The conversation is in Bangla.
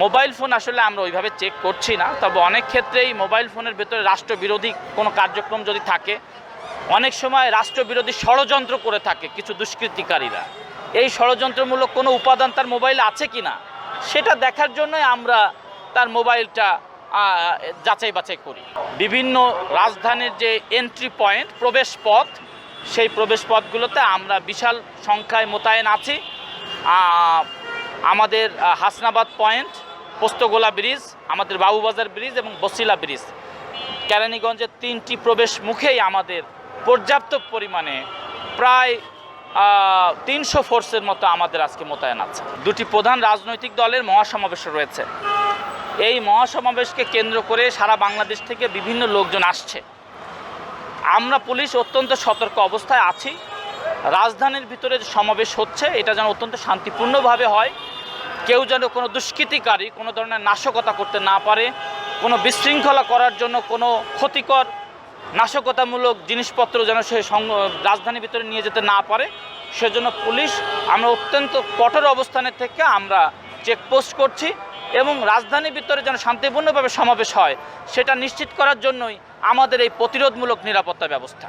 মোবাইল ফোন আসলে আমরা ওইভাবে চেক করছি না, তবে অনেক ক্ষেত্রেই মোবাইল ফোনের ভেতরে রাষ্ট্রবিরোধী কোনো কার্যক্রম যদি থাকে, অনেক সময় রাষ্ট্রবিরোধী ষড়যন্ত্র করে থাকে কিছু দুষ্কৃতিকারীরা। এই ষড়যন্ত্রমূলক কোনো উপাদান তার মোবাইলে আছে কি না, সেটা দেখার জন্যই আমরা তার মোবাইলটা যাচাই বাছাই করি। বিভিন্ন রাজধানীর যে এন্ট্রি পয়েন্ট প্রবেশ পথ, সেই প্রবেশ পথগুলোতে আমরা বিশাল সংখ্যায় মোতায়েন আছি। আমাদের হাসনাবাদ পয়েন্ট, পোস্তগোলা ব্রিজ, আমাদের বাবুবাজার ব্রিজ এবং বসিলা ব্রিজ। কেরানীগঞ্জের তিনটি প্রবেশ মুখেই আমাদের পর্যাপ্ত পরিমাণে প্রায় তিনশো ফোর্সের মতো আমাদের আজকে মোতায়েন আছে। দুটি প্রধান রাজনৈতিক দলের মহাসমাবেশ রয়েছে। এই মহাসমাবেশকে কেন্দ্র করে সারা বাংলাদেশ থেকে বিভিন্ন লোকজন আসছে। আমরা পুলিশ অত্যন্ত সতর্ক অবস্থায় আছি। রাজধানীর ভিতরে যে সমাবেশ হচ্ছে, এটা যেন অত্যন্ত শান্তিপূর্ণভাবে হয়। কেউ যেন কোনো দুষ্কৃতিকারী, কোনো ধরনের নাশকতা করতে না পারে, কোনো বিশৃঙ্খলা করার জন্য কোনো ক্ষতিকর, নাশকতামূলক জিনিসপত্র যেন সে রাজধানীর ভিতরে নিয়ে যেতে না পারে, সেজন্য পুলিশ আমরা অত্যন্ত কঠোর অবস্থানের থেকে আমরা চেকপোস্ট করছি এবং রাজধানীর ভিতরে যেন শান্তিপূর্ণভাবে সমাবেশ হয়, সেটা নিশ্চিত করার জন্যই আমাদের এই প্রতিরোধমূলক নিরাপত্তা ব্যবস্থা।